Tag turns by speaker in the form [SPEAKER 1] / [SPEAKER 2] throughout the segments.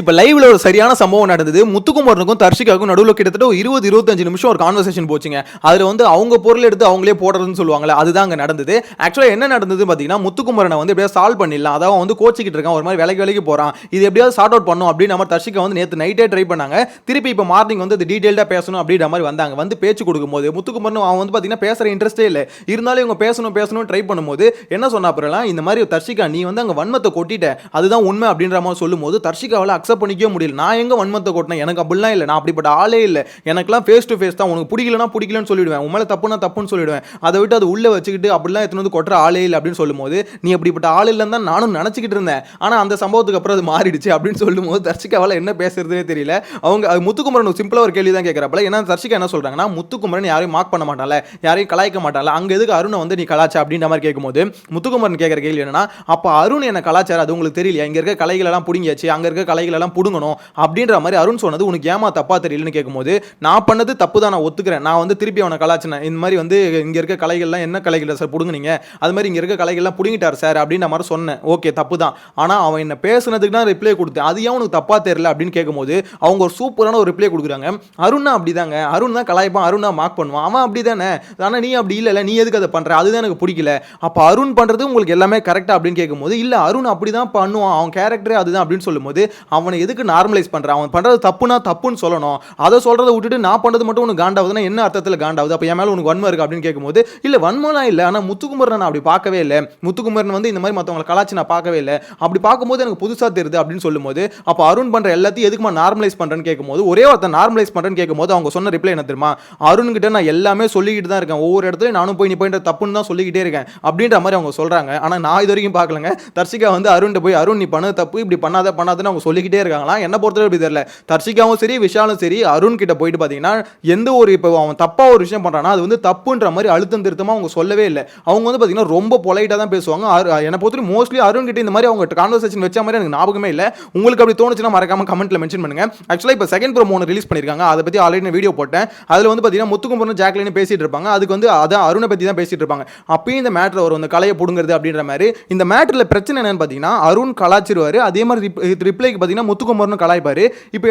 [SPEAKER 1] இப்போ லைவ்ல ஒரு சரியான சம்பவம் நடந்தது. முத்துக்குமரனுக்கும் தர்ஷிகாவுக்கும் நடுவில் கிட்டத்தட்ட ஒரு இருபது இருபத்தஞ்சு நிமிஷம் ஒரு கான்வர்சேஷன் போச்சுங்க. அதில் வந்து அவங்க பொருள் எடுத்து அவங்களே போடுறதுன்னு சொல்லுவாங்களே அதுதான் அங்கே நடந்தது. ஆக்சுவலாக என்ன நடந்தது பார்த்தீங்கன்னா முத்துக்குமரனை வந்து எப்படியாவது சால்வ் பண்ணிடலாம். அதாவது வந்து கோச்சிக்கிட்டு இருக்கான் ஒரு மாதிரி வேலைக்கு வேலைக்கு போகிறான் இது எப்படியாவது சார்ட் அவுட் பண்ணும் அப்படின்னு நம்ம தர்ஷிகா வந்து நேற்று நைட்டே ட்ரை பண்ணாங்க. திருப்பி இப்போ மார்னிங் வந்து இது டீட்டெயில்டாக பேசணும் அப்படின்ற மாதிரி வந்தாங்க. வந்து பேச்சு கொடுக்கும்போது முத்துக்குமரன் அவன் வந்து பார்த்தீங்கன்னா பேசுகிற இன்ட்ரெஸ்டே இல்லை. இருந்தாலும் இவங்க பேசணும் பேசணும் ட்ரை பண்ணும்போது என்ன சொன்ன அப்புறம்லாம் இந்த மாதிரி தர்ஷிகா நீ வந்து அங்கே வன்மத்தை கொட்டிட்ட. அதுதான் உண்மை அப்படின்ற மாதிரி சொல்லும்போது தர்ஷிகாவில் அக்செப்ட் பண்ணிக்கவே முடியல. நான் எங்க வன்மத்தை கொட்டினேன்? எனக்கு அப்படிலாம் இல்லை. நான் அப்படிப்பட்ட ஆளே இல்லை. எனக்குலாம் ஃபேஸ் டு ஃபேஸ் தான். உனக்கு பிடிக்கலனா பிடிக்கலன்னு சொல்லிடுவேன். உன் மேலே தப்புனா தப்புன்னு சொல்லிடுவேன். அதை விட்டு அது உள்ளே வச்சுக்கிட்டு அப்படிலாம் எத்தனை வந்து கொட்டுற ஆளே இல்லை அப்படின்னு சொல்லும்போது நீ அப்படிப்பட்ட ஆள் இல்லைன்னு தான் நானும் நினச்சிக்கிட்டு இருந்தேன். ஆனால் அந்த சம்பவத்துக்கு அப்புறம் அது மாறிடுச்சு அப்படின்னு சொல்லும்போது தர்ஷிகாவால் என்ன பேசுறதுனே தெரியல. அவங்க முத்துக்குமரன் சிம்பிளாக ஒரு கேள்வி தான் கேட்குறப்பல ஏன்னா தர்ஷிகா என்ன சொல்கிறாங்கன்னா முத்துக்குமரன் யாரையும் மார்க் பண்ண மாட்டால யாரையும் கலாய்க்க மாட்டான்ல. அங்கே எதுக்கு அருணை வந்து நீ கலாச்சா அப்படின்ற மாதிரி கேட்கும்போது முத்துக்குமரன் கேட்குற கேள்வி என்னன்னா அப்போ அருண் என்ன கலாச்சாரம்? அது உங்களுக்கு தெரியல இங்கே இருக்க கலைகளெல்லாம் பிடிங்கியாச்சு. அங்கே இருக்க கலைகள் எல்லாம் பிடுங்கணும் அப்படின்ற மாதிரி அருண் சொன்னது உனக்கு ஏமா தப்பா தெரியலன்னு கேட்கும்போது நான் பண்ணது தப்பு தான் நான் ஒத்துக்கிறேன். நான் வந்து திருப்பி அவனை கலாச்சினேன் இந்த மாதிரி வந்து இங்கே இருக்க கலைகள்லாம் என்ன கலைகள் சார் பிடுங்குனீங்க? அது மாதிரி இங்கே இருக்க கலைகள்லாம் பிடுங்கிட்டார் சார் அப்படின்ற மாதிரி சொன்னேன். ஓகே தப்பு தான். ஆனால் அவன் என்ன பேசுனதுக்கு தான் ரிப்ளை கொடுத்தேன். அது ஏன் உனக்கு தப்பா தெரியல அப்படின்னு கேட்கும்போது அவங்க ஒரு சூப்பரான ஒரு ரிப்ளை கொடுக்குறாங்க. அருணா அப்படிதாங்க. அருண் தான் கலாய்ப்பான். அருண் தான் மார்க் பண்ணுவான். அவன் அப்படி தானே ஆனால் நீ அப்படி இல்லைல்ல. நீ எதுக்கு அதை பண்ணுற அதுதான் எனக்கு பிடிக்கல. அப்போ அருண் பண்ணுறது உங்களுக்கு எல்லாமே கரெக்டாக அப்படின்னு கேட்கும்போது இல்லை அருண் அப்படி தான் பண்ணுவான். அவன் கேரக்டரே அதுதான் அப்படின்னு சொல்லும்போது அவனை எதுக்கு நார்மலைஸ் பண்ணுறான் அவன் பண்ணுறது தப்புனா தப்புன்னு சொல்லணும். அதை சொல்கிறத விட்டுட்டு நான் பண்ணுறது மட்டும் உனக்கு காண்டாகுதுன்னா என்ன அர்த்தத்தில் காண்டாகுது அப்போ என் மேலே உனக்கு வன்மை இருக்கு அப்படின்னு கேட்கும்போது இல்லை வன்மம்லாம் இல்லை. ஆனால் முத்துக்குமரன் நான் அப்படி பார்க்கவே இல்லை. முத்துக்குமரன் வந்து இந்த மாதிரி மற்றவங்களை கலாச்சி நான் பார்க்கவே இல்லை. அப்படி பார்க்கும்போது எனக்கு புதுசாக தெரியுது அப்படின்னு சொல்லும்போது அப்போ அருண் பண்ணுற எல்லாத்தையும் எதுக்குமா நார்மலைஸ் பண்ணுறேன்னு கேட்கும்போது ஒரே ஒருத்தன் நார்மலைஸ் பண்ணுறேன்னு கேட்கும்போது அவங்க சொன்ன ரிப்ளை என்ன தெரியுமா? அருண் கிட்ட நான் எல்லாமே சொல்லிக்கிட்டு தான் இருக்கேன். ஒவ்வொரு இடத்துலையும் நானும் போய் நீ போயின்ற தப்புன்னு தான் சொல்லிக்கிட்டே இருக்கேன். அப்படின்ற மாதிரி அவங்க சொல்கிறாங்க ஆனால் நான் இது வரைக்கும் பார்க்கலங்க. தர்ஷிகா வந்து அருண்கிட்ட போய் அருண் நீ பண்ண தப்பு. இப்படி பண்ணாத பண்ணாதுன்னு அவங்க சொல்லிக்கிட்டே இருக்காங்களா? என்ன பொறுத்தவரை இப்படி தெரியல. தர்ஷிகாவும் சரி விஷாலும் சரி அருண் கிட்ட போயிட்டு பார்த்தீங்கன்னா எந்த ஒரு இப்போ அவன் தப்பாக ஒரு விஷயம் பண்ணுறான்னா அது வந்து தப்புன்ற மாதிரி அழுத்தம் திருத்தமாக அவங்க சொல்லவே இல்லை. அவங்க வந்து பார்த்தீங்கன்னா ரொம்ப பொலைட்டாக தான் பேசுவாங்க. என்னை பொறுத்தவரை மோஸ்ட்லி அருண் கிட்ட இந்த மாதிரி அவங்க கான்வர்சேஷன் வச்ச மாதிரி எனக்கு ஞாபகமே இல்லை. உங்களுக்கு அப்படி தோணுச்சுன்னா மறக்காம கமெண்ட்டில் மென்ஷன் பண்ணுங்க. ஆக்சுவலாக இப்போ செகண்ட் ப்ரோமோ ஒன்று ரிலீஸ் பண்ணியிருக்காங்க அதை பற்றி ஆல்ரெடி நான் வீடியோ போட்டேன். அதில் வந்து பார்த்தீங்கன்னா முத்துக்கும்பரனும் ஜாக்லின்னு பேசிட்டு இருப்பாங்க. அதுக்கு வந்து அதான் அருணை பற்றி தான் பேசிட்டு இருப்பாங்க. அப்பயும் இந்த மேட்ரு வரும். இந்த கலையை பிடுங்கிறது அப்படின்ற மாதிரி. இந்த மேட்டரில் பிரச்சனை என்னன்னு பார்த்தீங்கன்னா அருண் கலாச்சிருவார். அதே மாதிரி ரிப்ளைக்கு பார்த்தீங்கன்னா முத்துக்குமரனும் கலாய்ப்பாரு. இப்போ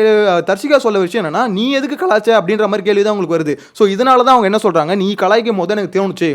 [SPEAKER 1] தர்ஷிகா சொல்ல விஷயம் என்னன்னா நீ எதுக்கு கலாச்ச அப்படின்ற மாதிரி கேள்வி தான் உங்களுக்கு வருது. ஸோ இதனால தான் அவங்க என்ன சொல்றாங்க நீ கலாய்க்கும் போது எனக்கு தோணுச்சு.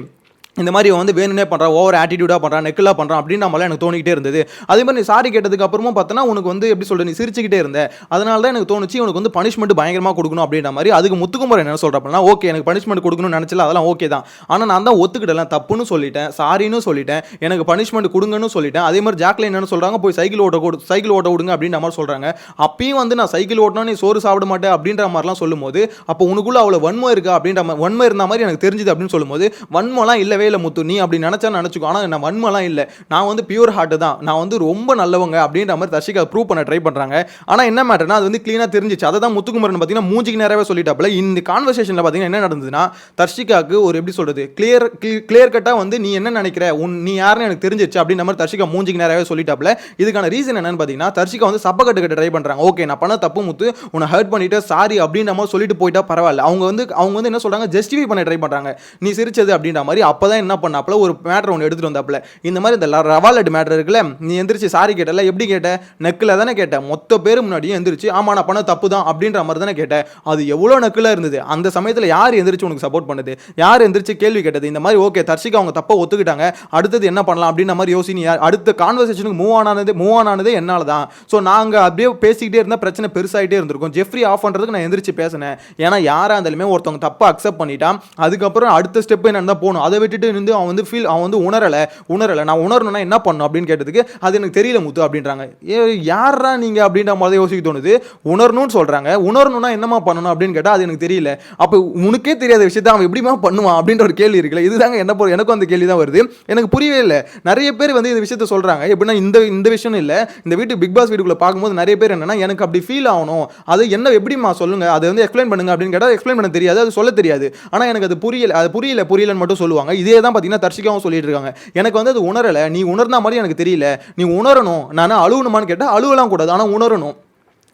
[SPEAKER 1] இந்த மாதிரி இவன் வந்து வேணும்னே பண்ணுறான் ஓவர் ஆட்டிடியூடாக பண்ணுறான் நெக்கிலாக பண்ணுறான் அப்படின்னு நம்மளால் எனக்கு தோணிக்கிட்டே இருந்தது. அதே மாதிரி நீ சாரி கேட்டதுக்கு அப்புறமும் பார்த்தோன்னா உனக்கு வந்து எப்படி சொல்ற நீ சிரிச்சுக்கிட்டே இருந்த. அதனால தான் எனக்கு தோணுச்சு உனக்கு வந்து பனிஷ்மெண்ட் பயங்கரமாக கொடுக்கணும் அப்படின்ற மாதிரி. அதுக்கு முத்துக்குமரன் என்ன சொல்கிறப்பனா ஓகே எனக்கு பனிஷ்மெண்ட் கொடுக்கணும்னு நினச்சல அதெல்லாம் ஓகே தான். ஆனால் நான் தான் ஒத்துக்கிடலாம் தப்புன்னு சொல்லிட்டேன் சாரின்னு சொல்லிட்டேன் எனக்கு பனிஷ்மெண்ட் கொடுங்கன்னு சொல்லிட்டேன். அதே மாதிரி ஜாக்லின் என்ன சொல்கிறாங்க போய் சைக்கிள் ஓட்ட கொடு சைக்கிள் ஓட்ட விடுங்க அப்படின்ற மாதிரி சொல்கிறாங்க அப்பயும் வந்து நான் சைக்கிள் ஓட்டினா நீ சோறு சாப்பிட மாட்டேன் அப்படின்ற மாதிரிலாம் சொல்லும்போது அப்போ உனக்குள்ளே அவ்வளோ வன்மை இருக்கா அப்படின்ற மாதிரி இருந்த மாதிரி எனக்கு தெரிஞ்சுது அப்படின்னு சொல்லும்போது வன்மம்லாம் இல்லவே இல்லை முத்து. நீ அப்படி நினச்சா நினச்சிக்கோ. ஆனால் நான் வன்மம்லாம் இல்லை. நான் வந்து பியூர் ஹார்ட் தான். நான் வந்து ரொம்ப நல்லவங்க அப்படின்ற மாதிரி தர்ஷிகா ப்ரூவ் பண்ண ட்ரை பண்ணுறாங்க ஆனால் என்ன மேட்டர்னா அது வந்து க்ளீனாக தெரிஞ்சிச்சு. அதை தான் முத்துக்குமரன் பார்த்தீங்கன்னா மூஞ்சிக்கு நேரவே சொல்லிட்டாப்புல. இந்த கான்வர்சேஷனில் பார்த்தீங்கன்னா என்ன நடந்ததுன்னா தர்ஷிகாவுக்கு ஒரு எப்படி சொல்கிறது கிளியர் கிளியர் கட்டாக வந்து நீ என்ன நினைக்கிற? உன் நீ யாருன்னு எனக்கு தெரிஞ்சிச்சு அப்படின்ற மாதிரி தர்ஷிகா மூஞ்சிக்கு நேரவே சொல்லிட்டாப்புல. இதுக்கான ரீசன் என்னன்னு பார்த்தீங்கன்னா தர்ஷிகா வந்து சப்ப கட்டு கட்ட ட்ரை பண்ணுறாங்க ஓகே நான் பண்ண தப்பு முத்து. உன்னை ஹர்ட் பண்ணிட்டு சாரி அப்படின்ற மாதிரி சொல்லிட்டு போயிட்டா பரவாயில்ல. அவங்க வந்து அவங்க வந்து என்ன சொல்கிறாங்க ஜஸ்டிஃபை பண்ண ட்ரை பண்ணுறாங்க நீ சிரிச்சது அப்படின்ற மாதிரி அப்போ தான் என்ன பண்ணாப்புல? ஒரு மேட்ரு ஒன்று எடுத்துகிட்டு வந்தாப்புல. இந்த மாதிரி இந்த ல- ரவா லட்டு மேட்ரு இருக்குல்ல நீ எந்திரிச்சு சாரி கேட்டல எப்படி கேட்ட? நெக்கில் தானே கேட்டேன் மொத்த பேர் முன்னாடியும் எந்திரிச்சு ஆமாம் நான் பண்ண தப்பு தான் அப்படின்ற மாதிரி தானே கேட்டேன் அது எவ்வளோ நக்கிலாக இருந்தது. அந்த சமயத்தில் யார் எந்திரிச்சு உனக்கு சப்போர்ட் பண்ணுது? யார் எந்திரிச்சு கேள்வி கேட்டது? இந்த மாதிரி ஓகே தர்ஷிகா அவங்க தப்பை ஒத்துக்கிட்டாங்க. அடுத்தது என்ன பண்ணலாம்? அப்படின்ற மாதிரி யோசினி அடுத்த கான்வர்சேஷனுக்கு மூவ் ஆனானது மூவ் ஆனானதே என்னால் தான். ஸோ நாங்கள் அப்படியே பேசிக்கிட்டே இருந்தால் பிரச்சனை பெருசாகிட்டே இருந்திருக்கும். ஜெஃப்ரி ஆஃப் பண்ணுறதுக்கு நான் எந்திரிச்சு பேசினேன். ஏன்னா யாராக இருந்தாலுமே ஒருத்தவங்க தப்பை அக்செப்ட் பண்ணிட்டான். அதுக்கப்புறம் அடுத்த ஸ்டெப் என்னன்னு தான் போகணும். அதை விட்டுட்டு இருந்து அவன் வந்து ஃபீல் அவன் வந்து உணரலை உணரலை. நான் உணரணும்னா என்ன பண்ணும் அப்படின்னு கேட்டதுக்கு அது எனக்கு தெரியல முத்து அப்படின்றாங்க. ஏ யாரா நீங்கள் அப்படின்ற மாதிரி யோசிக்க தோணுது. உணரணும்னு சொல்கிறாங்க உணரணும்னா என்னமா பண்ணணும் அப்படின்னு கேட்டால் அது எனக்கு தெரியல. அப்போ உனக்கே தெரியாத விஷயத்த அவன் எப்படிமா பண்ணுவான் அப்படின்ற ஒரு கேள்வி இருக்குல்ல. இதுதாங்க என்ன பொறு- எனக்கும் அந்த கேள்வி தான் வருது. எனக்கு புரியவே இல்லை. நிறைய பேர் வந்து இந்த விஷயத்த சொல்கிறாங்க எப்படின்னா இந்த இந்த விஷயம் இல்லை. இந்த வீட்டு பிக் பாஸ் வீட்டுக்குள்ளே பார்க்கும்போது நிறைய பேர் என்னன்னா எனக்கு அப்படி ஃபீல் ஆகணும். அது என்ன எப்படிமா சொல்லுங்க? அதை வந்து எக்ஸ்பிளைன் பண்ணுங்க. அப்படின்னு கேட்டால் எக்ஸ்பிளைன் பண்ண தெரியாது. அது சொல்ல தெரியாது. ஆனால் எனக்கு அது புரியல அது புரியல புரியலன்னு மட்டும் சொல்லுவாங்க. இதே தான் பார்த்தீங்கன்னா தர்ஷிகாவும் சொல்லிட்டு இருக்காங்க எனக்கு வந்து அது உணரலை. நீ உணர்ந்த மாதிரி எனக்கு தெரியல. நீ உணரணும். நான் அழுகணுமான்னு கேட்டால் அழுவலாம் கூடாது. ஆனால் உணரணும்.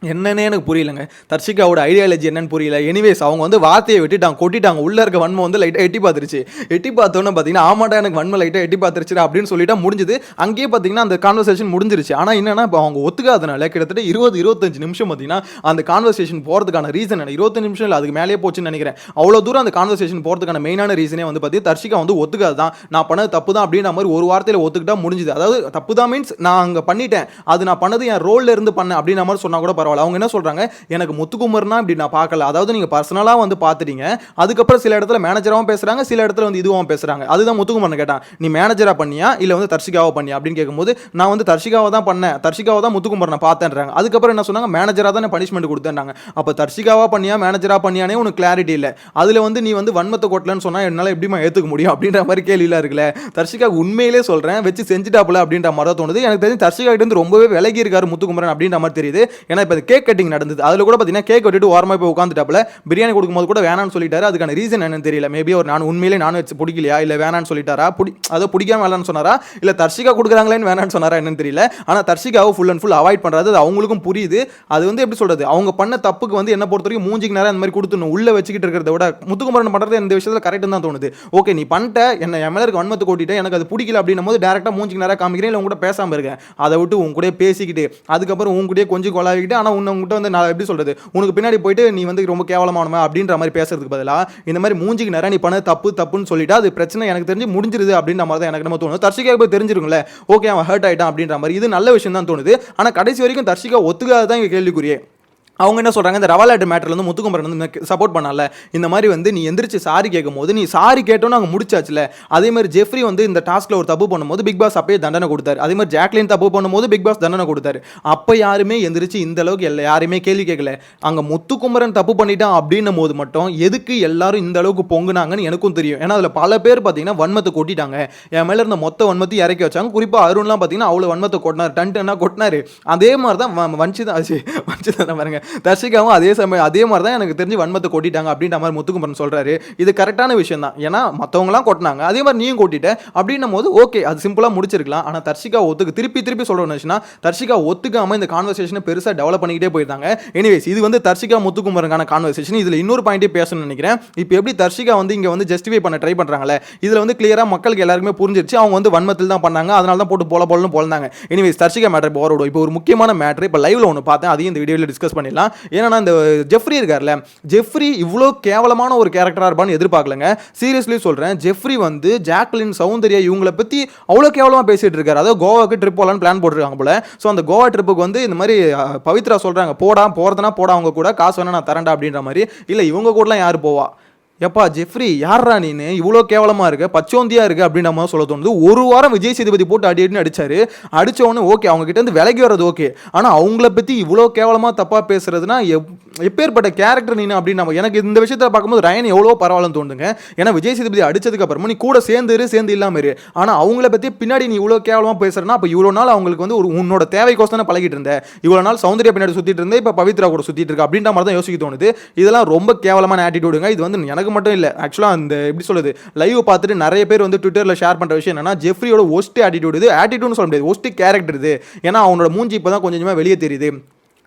[SPEAKER 1] என்னன்னே எனக்கு புரியலங்க. தர்ஷிகாவோட ஐடியாலஜி என்னன்னு புரியல. எனிவேஸ் அவங்க வந்து வார்த்தையை விட்டுட்டாங்க கொட்டிட்டாங்க. உள்ளே இருக்க வன்மை வந்து லைட்டாக எட்டி பார்த்துருச்சு. எட்டி பார்த்தோன்னே பார்த்தீங்கன்னா ஆமாட்டா எனக்கு வன்மை லைட்டாக எட்டி பார்த்துருச்சு அப்படின்னு சொல்லிட்டா முடிஞ்சது. அங்கேயே பார்த்தீங்கன்னா அந்த கான்வர்சேஷன் முடிஞ்சிருச்சு. ஆனால் என்னன்னா இப்போ அவங்க ஒத்துக்காதனால கிட்டத்தட்ட இருபது இருபத்தஞ்சு நிமிஷம் பார்த்தீங்கன்னா அந்த கான்வர்சேஷன் போகிறதுக்கான ரீசன் என்ன? இருபத்தஞ்சு நிமிஷம் இல்லை அதுக்கு மேலேயே போச்சுன்னு நினைக்கிறேன். அவ்வளோ தூரம் அந்த கான்வர்சேஷன் போகிறதுக்கான மெயினான ரீசனே வந்து பார்த்தீங்கன்னா தர்ஷிகா வந்து ஒத்துக்காது தான் நான் பண்ணது தப்பு தான் அப்படின்ற மாதிரி ஒரு வார்த்தையில் ஒத்துக்கிட்டா முடிஞ்சுது. அதாவது தப்பு தான் மீன்ஸ் நான் அங்கே பண்ணிட்டேன். அது நான் பண்ணது என் ரோல்ல இருந்து பண்ணேன் அப்படின்ற மாதிரி சொன்னால் கூட பரவாயில்ல. அவங்க என்ன சொல்கிறாங்க எனக்கு முத்துக்குமர்னா இப்படி நான் பார்க்கல. அதாவது நீங்கள் பர்சனலாக வந்து பார்த்துட்டீங்க. அதுக்கப்புறம் சில இடத்துல மேனேஜராகவும் பேசுகிறாங்க சில இடத்துல வந்து இதுவும் பேசுகிறாங்க அதுதான் முத்துக்குமரன் கேட்டான். நீ மேனேஜராக பண்ணியா? இல்லை வந்து தர்ஷிகாவை பண்ணியா? அப்படின்னு கேட்கும்போது நான் வந்து தர்ஷிகாவை தான் பண்ணேன். தர்ஷிகாவை தான் முத்துக்குமரனை பார்த்தேன்றாங்க. அதுக்கப்புறம் என்ன சொன்னாங்க? மேனேஜராக தான் பனிஷ்மெண்ட் கொடுத்தேன்றாங்க. அப்போ தர்ஷிகாவாக பண்ணியா? மேனேஜரா பண்ணியானே உனக்கு கிளாரிட்டி இல்லை. அதில் வந்து நீ வந்து வன்மத்தை கொட்டலன்னு சொன்னால் என்னால் எப்படிமா ஏற்றுக்க முடியும் அப்படின்ற மாதிரி கேள்விலாம் இருக்குல்ல. தர்ஷிகா உண்மையிலே சொல்கிறேன் வச்சு செஞ்சுட்டாப்புல அப்படின்ற மாதிரி தான் தோணுது. எனக்கு தெரிஞ்சு தர்ஷிகா கிட்ட இருந்து ரொம்பவே விலகி இருக்காரு முத்துக்குமரன் அப்படின்ற மாதிரி தெரியுது. ஏன்னா இப்போ கேக் கட்டிங் நடந்தது. அதில் கூட பார்த்தீங்கன்னா கேக் வெட்டிட்டு ஓரமாக போய் உட்காந்துட்டாப்புல பிரியாணி கொடுக்கும்போது கூட வேணான்னு சொல்லிட்டாரு. அதுக்கான ரீசன் என்னன்னு தெரியல. மேபி ஒரு நான் உண்மையிலே வச்சு பிடிக்கலையா? இல்லை வேணான்னு சொல்லிட்டாரா? பிடி அதை பிடிக்காம வேணான்னு சொன்னாரா? இல்லை தர்ஷிகா கொடுக்குறாங்களேன்னு வேணான்னு சொன்னாரா என்னன்னு தெரியல. ஆனால் தர்ஷிகாவை ஃபுல் அண்ட் ஃபுல் அவாய்ட் பண்ணுறது அது அவங்களுக்கும் புரியுது. அது வந்து எப்படி சொல்கிறது அவங்க பண்ண தப்புக்கு வந்து என்ன பொறுத்த வரைக்கும் மூஞ்சிக்கு நேரம் அந்த மாதிரி கொடுத்துணும் உள்ள வச்சுக்கிட்டு இருக்கிறத விட முத்துக்குமரன் பண்ணுறது இந்த விஷயத்தில் கரெக்ட் தான் தோணுது. ஓகே நீ பண்ணிட்ட. என்ன என் மேல இருக்க வன்மத்தை கூட்டிட்டு. எனக்கு அது பிடிக்கல அப்படின்னும் போது டேரெக்டாக மூஞ்சிக்கு நேரம் காமிக்கிறேன். இல்லை உங்க கூட பேசாமல் இருக்கேன். அதை விட்டு உன் கூட பேசிக்கிட்டு அதுக்கப்புறம் உன் கூட கொஞ்சம் கொலாவிக்கிட்டு ஆனால் உன்னை உங்ககிட்ட வந்து நான் எப்படி சொல்கிறது உனக்கு பின்னாடி போயிட்டு நீ வந்து ரொம்ப கேவலமானவன் அப்படின்ற மாதிரி பேசுறதுக்கு பதிலாக இந்த மாதிரி மூஞ்சிக்கு நேரம் நீ பண்ண தப்பு தப்புன்னு சொல்லிட்டு அது பிரச்சனை எனக்கு தெரிஞ்சு முடிஞ்சிருது அப்படின்ற மாதிரி தான் எனக்கு நம்ம தோணுது. தர்ஷிகா போய் தெரிஞ்சிருக்கும்ல ஓகே அவன் ஹர்ட் ஆயிட்டான் அப்படின்ற மாதிரி. இது நல்ல விஷயம் தான் தோணுது. ஆனால் கடைசி வரைக்கும் தர்ஷிகா ஒத்துக்காத தான் இங்கே கேள்விக்குரியே அவங்க என்ன சொல்கிறாங்க இந்த ரவாலாட்டு மேட்டர்ல வந்து முத்துக்குமரன் வந்து சப்போர்ட் பண்ணல. இந்த மாதிரி வந்து நீ எந்திரிச்சு சாரி கேட்கும்போது நீ சாரி கேட்டோன்னு அங்கே முடிச்சாச்சுல. அதே மாதிரி ஜெஃப்ரி வந்து இந்த டாஸ்க்கில் ஒரு தப்பு பண்ணும்போது பிக் பாஸ் அப்பயே தண்டனை கொடுத்தாரு. அதே மாதிரி ஜாக்லின் தப்பு பண்ணும்போது பிக் பாஸ் தண்டனை கொடுத்தாரு. அப்போ யாருமே எந்திரிச்சு இந்த அளவுக்கு எல்லா யாருமே கேள்வி கேட்கல அங்கே முத்துக்குமரன் தப்பு பண்ணிட்டான் அப்படின்னும் போது மட்டும் எதுக்கு எல்லாரும் இந்த அளவுக்கு பொங்குனாங்கன்னு எனக்கும் தெரியும். ஏன்னா அதில் பல பேர் பார்த்தீங்கன்னா வன்மத்தை கொட்டிட்டாங்க. என் மேலே இருந்த மொத்த வன்மத்தை இறக்கி வச்சாங்க. குறிப்பாக அருண்லாம் பார்த்தீங்கன்னா அவ்வளோ வன்மத்தை கொட்டினார். டன் டன்னா கொட்டினாரு. அதே மாதிரி தான் வ- வஞ்சிதா ஆச்சு வஞ்சிதா பாருங்க. தர்ஷிகாவும் அதே சமயம் அதே மாதிரி தான் எனக்கு தெரிஞ்சு வன்மத்தை கொட்டிட்டாங்க அப்படின்ற மாதிரி முத்துக்குமரன் சொல்கிறாரு இது கரெக்டான விஷயம் தான் ஏன்னா மற்றவங்களாம் கொட்டினாங்க. அதே மாதிரி நீயும் கொட்டிட்ட. அப்படின்னும் போது ஓகே அது சிம்பிளாக முடிச்சிருக்கலாம். ஆனால் தர்ஷிகா ஒத்துக்கு திருப்பி திருப்பி சொல்கிறோம் தர்ஷிகா ஒத்துக்காமல் இந்த கான்வர்சேஷனை பெருசாக டெவலப் பண்ணிக்கிட்டே போயிருந்தாங்க. எனிவேஸ் இது வந்து தர்ஷிகா முத்துக்குமரனுக்கான கான்வர்சேஷன் இதில் இன்னொரு பாயிண்ட்டே பேசணும்னு நினைக்கிறேன். இப்போ எப்படி தர்ஷிகா வந்து இங்கே வந்து ஜஸ்டிஃபை பண்ண ட்ரை பண்ணுறாங்களே இதில் வந்து கிளியராக மக்களுக்கு எல்லாருக்குமே புரிஞ்சிருச்சு. அவங்க வந்து வன்மத்தில் தான் பண்ணாங்க. அதனால தான் போட்டு போல போலன்னு போலந்தாங்க. எனிவேஸ் தர்ஷிகா மேட்டர் இப்போ விடும் இப்போ ஒரு முக்கியமான மேட்ரு இப்போ லைவில் ஒன்று பார்த்தேன். அதையும் இந்த வீடியோவில் டிஸ்கஸ் பண்ணிடலாம். ஏன்னா இந்த ஜெஃப்ரி இருக்கார்ல ஜெஃப்ரி இவ்வளோ கேவலமான ஒரு கேரக்டராக இருப்பான்னு எதிர்பார்க்கலங்க. சீரியஸ்லி சொல்கிறேன் ஜெஃப்ரி வந்து ஜாக்லின் சௌந்தர்யா இவங்களை பற்றி அவ்வளோ கேவலமாக பேசிகிட்டு இருக்காரு. அதாவது கோவாக்கு ட்ரிப் போகலான்னு பிளான் போட்டிருக்காங்க போல. ஸோ அந்த கோவா ட்ரிப்புக்கு வந்து இந்த மாதிரி பவித்ரா சொல்கிறாங்க போடா போகிறதுனா போடா அவங்க கூட காசு வேணா நான் தரேன்டா அப்படின்ற மாதிரி. இல்லை இவங்க கூடலாம் யார் போவா? எப்பா ஜெஃப்ரி யாரா நீனு? இவ்வளோ கேவலமாக இருக்க பச்சோந்தியாக இருக்கு அப்படின்னு நம்ம சொல்ல தோணுது. ஒரு வாரம் விஜய் சேதுபதி போட்டு அடி அடின்னு அடிச்சாரு. அடிச்ச உடனே ஓகே அவங்க கிட்ட இருந்து விலகி வர்றது ஓகே. ஆனால் அவங்கள பற்றி இவ்வளோ கேவலமாக தப்பாக பேசுறதுனா எப்- எப்பேற்பட்ட கேரக்டர் நீனு அப்படின்னு நம்ம எனக்கு இந்த விஷயத்தில் பார்க்கும்போது ரயன் எவ்வளோ பரவாயில்லன்னு தோணுதுங்க. ஏன்னா விஜய் சேதுபதி அடிச்சதுக்கு அப்புறமா நீ கூட சேர்ந்துரு சேர்ந்து இல்லாமல் இரு. ஆனால் அவங்கள பற்றி பின்னாடி நீ இவ்வளோ கேவலமாக பேசுறனா அப்போ இவ்வளோ நாள் அவங்களுக்கு வந்து ஒரு உன்னோட தேவைக்கோசம் பழகிட்டு இருந்த. இவ்வளோ நாள் சௌந்தர்யா பின்னாடி சுற்றிட்டு இருந்தே இப்போ பவித்ரா கூட சுற்றிட்டு இருக்க அப்படின்ற மாதிரி தான் யோசிக்க தோணுது. இதெல்லாம் ரொம்ப கேவலமான ஆட்டிடியூடுங்க இது வந்து எனக்கு மட்டும் இல்லை. ஆக்சுவலாக அந்த எப்படி சொல்லுது லைவ் பார்த்துட்டு நிறைய பேர் வந்து ட்விட்டரில் ஷேர் பண்ணுற விஷயம் என்னன்னா ஜெஃப்ரியோட ஒஸ்ட் ஆட்டிடியூடு இது ஆட்டிடியூட்னு சொல்ல முடியாது ஒஸ்ட் கேரக்டர் இது. ஏன்னா அவனோட மூஞ்சி இப்போ தான் கொஞ்சமாக வெளியே தெரியுது.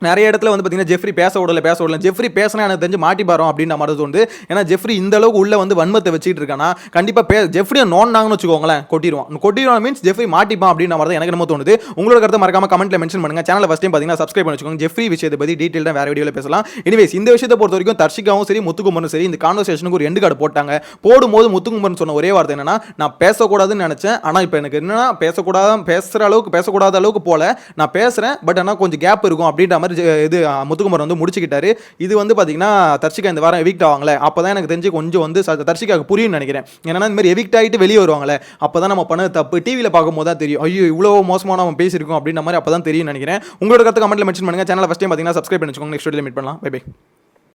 [SPEAKER 1] நிறைய இடத்துல வந்து பார்த்தீங்கன்னா ஜெஃப்ரி பேச விடல பேச விடல ஜெஃப்ரி பேசினா எனக்கு தெரிஞ்சு மாட்டிப்பாரோம் அப்படின்ற மாதிரி தோணுது. ஏன்னா ஜெஃப்ரி இந்த அளவுக்கு உள்ள வந்து வன்மத்தை வச்சுட்டு இருக்கானா கண்டிப்பாக பே ஜெஃப்ரியை நோண்டாங்கன்னு வச்சுக்கோங்களேன் கொட்டிடுவான். கொட்டிடுவான் மீன்ஸ் ஜெஃப்ரி மாட்டிப்பான் அப்படின்ற மாதிரி தான் எனக்கு நம்ம தோணுது. உங்களோட கருத்தை மறக்காம கமெண்ட்ல மென்ஷன் பண்ணுங்க. சேனல் ஃபஸ்ட் டைம் பார்த்தீங்கன்னா சப்ஸ்கிரைப் பண்ணி வச்சுக்கோங்க. ஜெஃப்ரி விஷயத்தை பற்றி டீட்டெயிலாக வேற வீடியோவில் பேசலாம். எனிவேஸ் இந்த விஷயத்தை பொறுத்த வரைக்கும் தர்ஷிகாவும் சரி முத்துக்குமரனும் சரி இந்த கான்வர்சேஷனுக்கு ஒரு எண்டு கார்டு போட்டாங்க. போடும்போது முத்துக்குமரன் சொன்ன ஒரே வார்த்தை என்னன்னா நான் பேசக்கூடாதுன்னு நினச்சேன். ஆனால் இப்போ எனக்கு என்னன்னா பேசக்கூடாது பேசுகிற அளவுக்கு பேசக்கூடாத அளவுக்கு போல. நான் பேசுகிறேன் பட் ஆனால் கொஞ்சம் கேப் இருக்கும் அப்படின்ற மாதிரி ஜெ- இது முத்துக்குமார் வந்து முடிச்சுக்கிட்டாரு. இது வந்து பார்த்தீங்கன்னா தர்ஷிகா இந்த வாரம் எவிக்ட் ஆவாங்களே அப்போ தான் எனக்கு தெரிஞ்சு கொஞ்சம் வந்து ச- தர்ஷிகாவுக்கு புரியும்னு நினைக்கிறேன். ஏன்னா இந்த மாதிரி எவிக்ட் ஆகிட்டு வெளியே வருவாங்களே அப்போ தான் நம்ம பண்ணது தப்பு. டிவியில் பார்க்கும்போது தான் தெரியும். ஐயோ இவ்வளோ மோசமான அவன் பேசியிருக்கோம் அப்படின்ற மாதிரி அப்போ தான் தெரியும் நினைக்கிறேன். உங்களோட கருத்து கமெண்ட்டில் மென்ஷன் பண்ணுங்க. சேனல் ஃபஸ்ட் டைம் பார்த்தீங்கன்னா சப்ஸ்கிரைப் பண்ணி வச்சுக்கோங்க. நெக்ஸ்ட் வீடியோ மீட் பண்ணலாம். Bye bye